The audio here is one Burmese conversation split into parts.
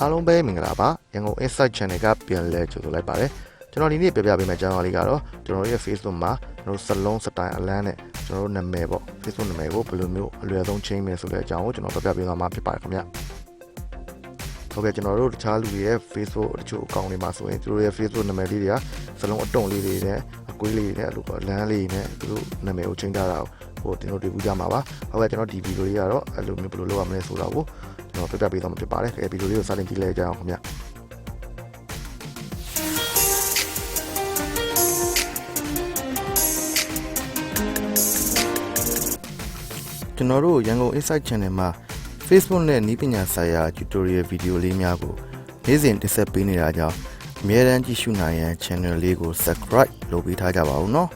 အားလုံးပဲမင်္ဂလာပါရန်ကုန် Insight Channel ကပြန်လဲကြိုဆိုလိုက်ပါတယ်ကျွန်တော်ဒီနေ့ပြပြပေးမယ့်အကြောင်းအရာလေးကတော့ကျွန်တော်တို့ရဲ့ Facebook မှာကျွန်တော်တို့စလုံးစတိုင်အလန်းနဲ့ကျွန်တော်တို့နာမည်ပေါ့ Facebook နာမည်ကိုဘယ်လိုမျိုးအလွယ်ဆုံးချိန်မယ်ဆိုတဲ့အကြောင်းကိုကျွန်တော်ပြပြပေးသွားမှာဖြစ်ပါတယ်ခင်ဗျဟုတ်ကဲ့ကျွန်တော်တို့တခြားလူတွေရဲ့ Facebook တချို့အကောင့်တွေမှာဆိုရင်သူတို့ရဲ့ Facebook နာမည်လေးတွေကစလုံးအတုံလေးတွေနဲ့အကွေးလေးတွေနဲ့အဲ့လိုပေါ့လမ်းလေးတွေနဲ့သူတို့နာမည်ကိုချိန်ထားတာကိုဟိုတင်တို့တွေ့ဘူးကြမှာပါဟုတ်ကဲ့ကျွန်တော်ဒီဗီဒီယိုလေးကတော့အဲ့လိုမျိုးဘယ်လိုလုပ်ရမလဲဆိုတာကို ကျွန်တော်ပြပြပေးသွားမှာဖြစ်ပါတယ်အဲဗီဒီယိုလေးကိုစတင်ကြည့်လိုက်ကြအောင်ခင်ဗျကျွန်တော်တို့ရန်ကုန် Insight Channel မှာ Facebook နဲ့နည်းပညာဆိုင်ရာ tutorial video လေးများကိုနေ့စဉ်တင်ဆက်ပေးနေတာကြောင့်အမြဲတမ်းကြည့်ရှုနိုင်ရန် channel လေးကို subscribe လုပ်ပေးထားကြပါဦးနော်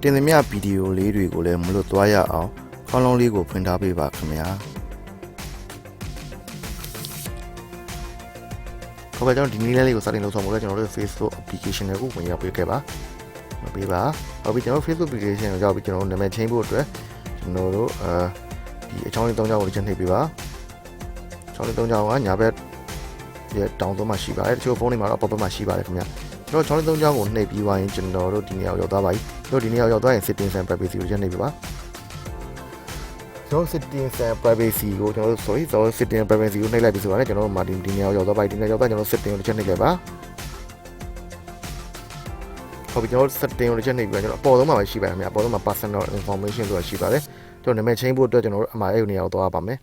တင်သမျှဗီဒီယိုလေးတွေကိုလည်းမလွတ်သွားရအောင်ခေါင်းလုံးလေးကိုဖွင့်ထားပေးပါခင်ဗျာ ဟုတ်ကဲ့ကျွန်တော်ဒီနည်းလေးကိုစတင်လုပ်ဆောင်ဖို့လဲကျွန်တော်တို့ Facebook application တွေကိုဝင်ရောက်ပေးခဲ့ပါမပေးပါဟုတ်ပြီကျွန်တော်တို့ Facebook application ကိုရောက်ပြီးကျွန်တော်တို့နာမည်ချင်းဖို့အတွက်ကျွန်တော်တို့အဲဒီအချောင်းလေး၃ချောင်းကိုတစ်ချက်နှိပ်ပေးပါအချောင်းလေး၃ချောင်းကညာဘက်ရဲ့တောင်သုံးမှာရှိပါတယ်တချို့ဖုန်းတွေမှာတော့ pop up မှာရှိပါတယ်ခင်ဗျကျွန်တော်ချောင်းလေး၃ချောင်းကိုနှိပ်ပြီးသွားရင်ကျွန်တော်တို့ဒီနေရာကိုရောက်သွားပါပြီကျွန်တော်ဒီနေရာကိုရောက်သွားရင် settings and privacy ကိုတစ်ချက်နှိပ်ပေးပါ ကျွန်တော် settings and privacy ကိုကျွန်တော်တို့ sorry ကျွန်တော် settings and privacy ကိုနှိပ်လိုက်ပြီဆိုတော့ကျွန်တော်တို့မာဒီဒီနေရာကိုရောက်သွားပါပြီဒီနေရာရောက်သွားကျွန်တော် setting ကိုတစ်ချက်နှိပ်လိုက်ပါဟုတ်ပြီကျွန်တော် setting ကိုတစ်ချက်နှိပ်ပြီးတော့ကျွန်တော်အပေါ်ဆုံးမှာပဲရှိပါတယ်ခင်ဗျအပေါ်ဆုံးမှာ personal information ဆိုတာရှိပါတယ်ကျွန်တော်နာမည်ချင်းဖို့အတွက်ကျွန်တော်တို့အမှားအဲ့ဒီနေရာကိုသွားပါမယ်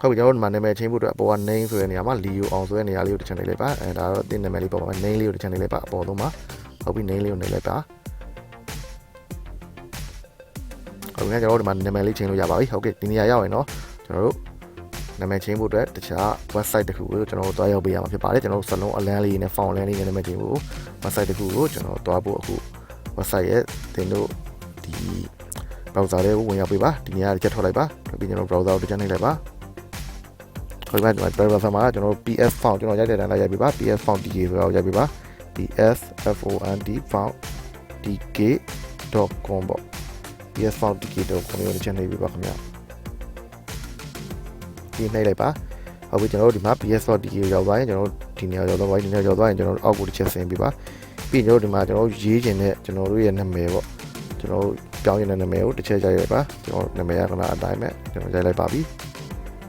ဟုတ်ပြီကျွန်တော်တို့ဒီမှာနာမည်ချင်းဖို့အတွက်အပေါ်က name ဆိုတဲ့နေရာမှာ Leo အောင်ဆိုတဲ့နေရာလေးကိုတစ်ချက်နှိပ်လိုက်ပါအဲဒါတော့တင်နာမည်လေးပေါ်မှာ name လေးကိုတစ်ချက်နှိပ်လိုက်ပါအပေါ်ဆုံးမှာဟုတ်ပြီ name လေးကိုနှိပ်လိုက်ပါ ဟုတ်ပြီကျွန်တော်တို့ဒီမှာနာမည်လေးချင်းလို့ရပါပြီဟုတ်ကဲ့ဒီနေရာရောက်ရင်တော့ကျွန်တော်တို့နာမည်ချင်းဖို့အတွက်တခြား website တစ်ခုကိုကျွန်တော်တို့တွားရောက်ပေးရမှာဖြစ်ပါတယ်ကျွန်တော်တို့စလုံးအလန်းလေးနဲ့ font လန်းလေးနဲ့နာမည်ချင်းဖို့ website တစ်ခုကိုကျွန်တော်တွားဖို့အခု website ရဲ့တင်တို့ဒီ browser လေးကိုဝင်ရောက်ပေးပါဒီနေရာတစ်ချက်ထွက်လိုက်ပါထွက်ပြီးကျွန်တော် browser ကိုတစ်ချက်နှိပ်လိုက်ပါဟုတ်ပါဒီမှာ browser မှာကျွန်တော် PS font ကျွန်တော်ရိုက်တဲ့တိုင်းလိုက်ရိုက်ပေးပါ PS font DK ဆိုတော့ရိုက်ပေးပါ PS font font dk.com ပေါ့ PS font dk.com ကိုတစ်ချက်နှိပ်ပေးပါခင်ဗျဒီနှိပ်လိုက်ပါဟုတ်ပြီကျွန်တော်တို့ဒီမှာ PS font dk ကိုရောက်သွားရင်ကျွန်တော်တို့ဒီနေရာရောက်သွားပါဒီနေရာရောက်သွားရင်ကျွန်တော်တို့အောက်ကိုတစ်ချက်ဆင်းပေးပါပြီးကျွန်တော်တို့ဒီမှာကျွန်တော်တို့ရေးချင်တဲ့ကျွန်တော်တို့ရဲ့နာမည်ပေါ့ကျွန်တော်တို့ပြောင်းရင်လည်းနာမည်ကိုတစ်ချက်ကြိုက်လိုက်ပါကျွန်တော်နာမည်ရကနာအတိုင်းပဲကျွန်တော်ကြိုက်လိုက်ပါပြီ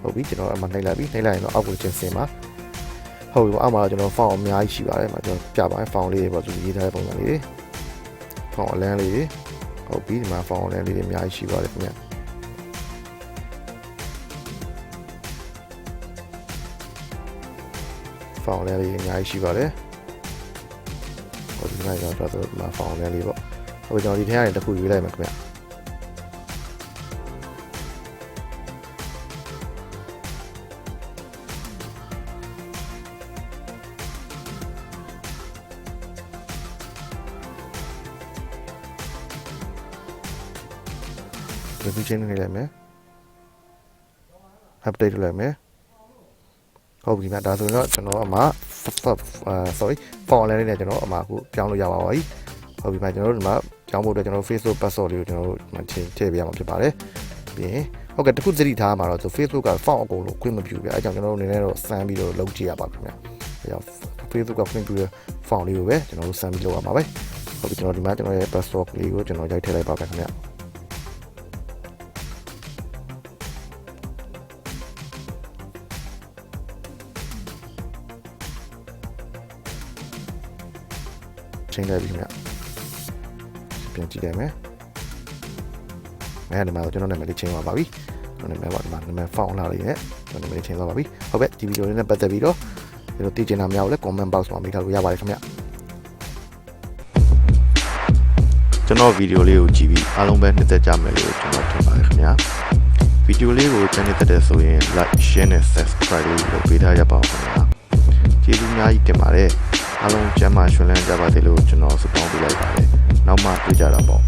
ဟုတ်ပြီကျွန်တော်အမှနှိပ်လိုက်ပြီနှိပ်လိုက်ရင်တော့အောက်ကိုချင်းစင်ပါဟုတ်ပြီအောက်မှာကျွန်တော် font အများကြီးရှိပါတယ်မှာကျွန်တော်ပြပါမယ် font လေးတွေပေါ့သူရေးထားတဲ့ပုံစံလေးတွေ font အလန်းလေးတွေ ဟုတ်ပြီဒီမှာ font အလန်းလေးတွေအများကြီးရှိပါတယ်ခင်ဗျ font အလန်းလေးတွေအများကြီးရှိပါတယ်ဟုတ်ဒီမှာကျွန်တော်တော့ဒီမှာ font အလန်းလေးပေါ့ဟုတ်ပြီကျွန်တော်ဒီထဲကနေတစ်ခုရွေးလိုက်မှာခင်ဗျ review chain နေလိုက်မယ် update လုပ်လိုက်မယ်ဟုတ်ပြီဗျဒါဆိုရင်တော့ကျွန်တော်အမ sorry font လည်းနဲ့ကျွန်တော်အမအခုပြောင်းလို့ရပါပါပြီဟုတ်ပြီဗျကျွန်တော်တို့ဒီမှာပြောင်းဖို့အတွက်ကျွန်တော် Facebook password လေးကိုကျွန်တော်တို့ဒီမှာချိန်ထည့်ပေးရမှာဖြစ်ပါတယ်ပြီးရင်ဟုတ်ကဲ့တခုသတိထားမှာတော့ဆို Facebook က font အကုန်လုံးခွင့်မပြုဘူးဗျအဲကြောင့်ကျွန်တော်တို့အနေနဲ့တော့စမ်းပြီးတော့လုပ်ကြည့်ရပါခင်ဗျအဲကြောင့် Facebook ကခွင့်ပြုတဲ့ font လေးကိုပဲကျွန်တော်တို့စမ်းပြီးလုပ်ရမှာပဲဟုတ်ပြီကျွန်တော်ဒီမှာကျွန်တော်ရဲ့ password လေးကိုကျွန်တော်ရိုက်ထည့်လိုက်ပါမယ်ခင်ဗျ ချိန်လိုက်ပြီခင်ဗျပြန်ကြည့်လိုက်မယ်အဲဒီမှာတော့ကျွန်တော်နာမည်လေးချိန်သွားပါပြီကျွန်တော်နာမည်ပါဒီမှာနာမည် font လာလေးနဲ့ကျွန်တော်နာမည်လေးချိန်သွားပါပြီဟုတ်ကဲ့ဒီဗီဒီယိုလေးနဲ့ပတ်သက်ပြီးတော့ကျွန်တော်သိချင်တာများကိုလည်း comment box မှာမိထားလို့ရပါတယ်ခင်ဗျကျွန်တော်ဗီဒီယိုလေးကိုကြည့်ပြီးအားလုံးပဲနှစ်သက်ကြမယ်လို့ကျွန်တော်ထင်ပါတယ်ခင်ဗျာဗီဒီယိုလေးကိုချန်နယ်တက်တဲ့ဆိုရင် like share နဲ့ subscribe လေးလုပ်ပေးထားရပါဦးခင်ဗျာကျေးဇူးအများကြီးတင်ပါတယ် အားလုံးကျမ်းမာရွှင်လန်းကြပါစေလို့ကျွန်တော်ဆုတောင်းပေးလိုက်ပါတယ်နောက်မှတွေ့ကြတာပေါ့